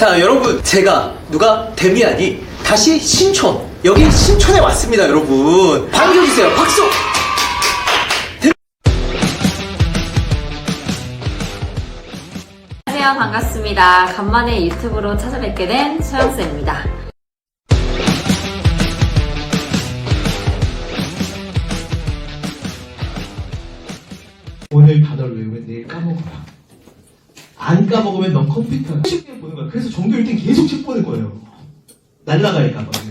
자 여러분 제가 누가 데미안이 다시 신촌 여기 신촌에 왔습니다 여러분 반겨주세요 박수 안녕하세요. 반갑습니다. 간만에 유튜브로 찾아뵙게 된 소영쌤입니다. 오늘 단어를 외우면 내일 까먹어라. 안 까먹으면 넌 컴퓨터 10년 보는 거야. 그래서 전교 1등 계속 책 보는 거예요. 날라갈까봐.